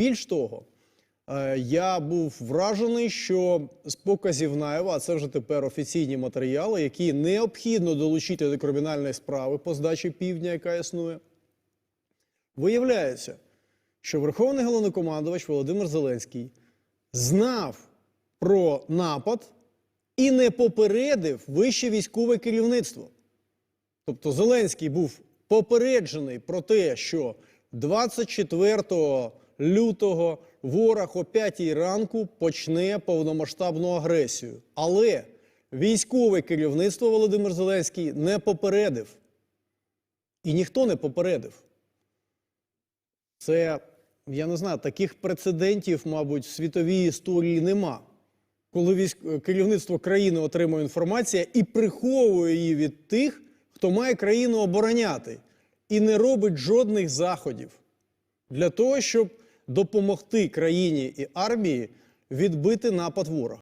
Більш того, е, я був вражений, що з показів Наєва, а це вже тепер офіційні матеріали, які необхідно долучити до кримінальної справи по здачі півдня, яка існує. Виявляється, що Верховний головнокомандувач Володимир Зеленський знав про напад і не попередив вище військове керівництво. Тобто Зеленський був попереджений про те, що 24 лютого ворог о 5 ранку почне повномасштабну агресію. Але військове керівництво Володимир Зеленський не попередив. І ніхто не попередив. Це, я не знаю, таких прецедентів, мабуть, в світовій історії нема. Коли військ... керівництво країни отримує інформацію і приховує її від тих, хто має країну обороняти, і не робить жодних заходів для того, щоб допомогти країні і армії відбити напад ворога.